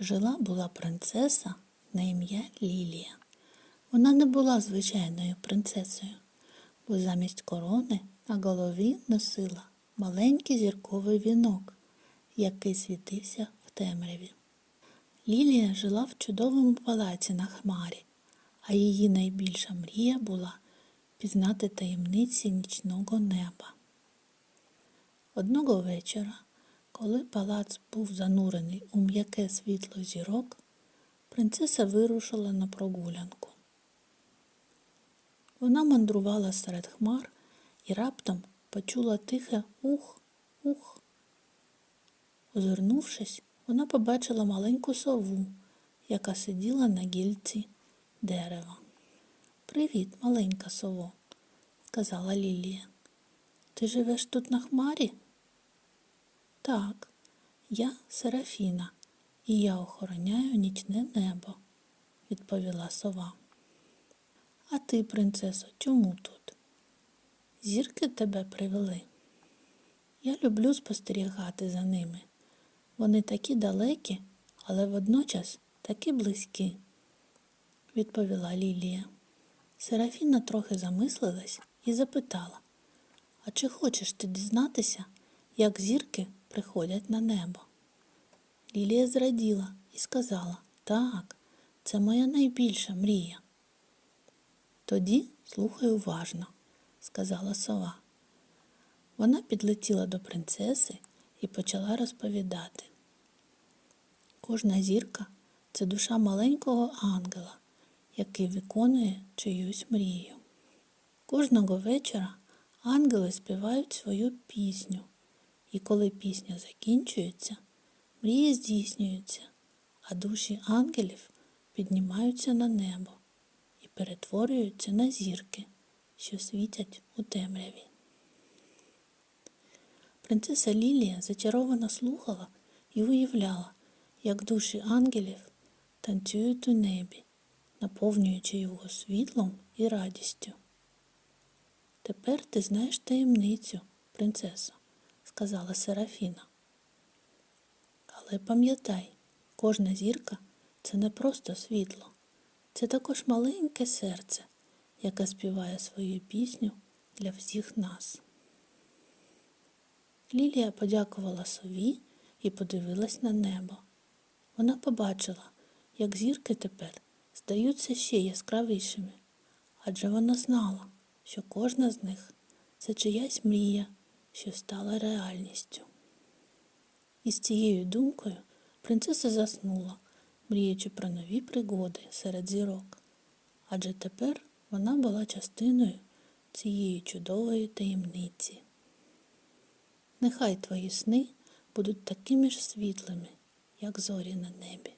Жила була принцеса на ім'я Лілія. Вона не була звичайною принцесою, бо замість корони на голові носила маленький зірковий вінок, який світився в темряві. Лілія жила в чудовому палаці на хмарі, а її найбільша мрія була пізнати таємниці нічного неба. Одного вечора, коли палац був занурений у м'яке світло зірок, принцеса вирушила на прогулянку. Вона мандрувала серед хмар і раптом почула тихе ух, ух. Озирнувшись, вона побачила маленьку сову, яка сиділа на гільці дерева. Привіт, маленька сово, сказала Лілія. Ти живеш тут на хмарі? Так, я Серафіна, і я охороняю нічне небо, відповіла сова. А ти, принцесо, чому тут? Зірки тебе привели. Я люблю спостерігати за ними. Вони такі далекі, але водночас такі близькі, відповіла Лілія. Серафіна трохи замислилась і запитала, а чи хочеш ти дізнатися, як зірки приходять на небо? Лілія зраділа і сказала, так, це моя найбільша мрія. Тоді слухай уважно, сказала сова. Вона підлетіла до принцеси і почала розповідати. Кожна зірка це душа маленького ангела, який виконує чиюсь мрію. Кожного вечора ангели співають свою пісню, і коли пісня закінчується, мрії здійснюються, а душі ангелів піднімаються на небо і перетворюються на зірки, що світять у темряві. Принцеса Лілія зачаровано слухала і уявляла, як душі ангелів танцюють у небі, наповнюючи його світлом і радістю. Тепер ти знаєш таємницю, принцесо, сказала Серафіна. Але пам'ятай, кожна зірка це не просто світло, це також маленьке серце, яке співає свою пісню для всіх нас. Лілія подякувала сові і подивилась на небо. Вона побачила, як зірки тепер здаються ще яскравішими, адже вона знала, що кожна з них це чиясь мрія, що стала реальністю. І з цією думкою принцеса заснула, мріючи про нові пригоди серед зірок, адже тепер вона була частиною цієї чудової таємниці. Нехай твої сни будуть такими ж світлими, як зорі на небі.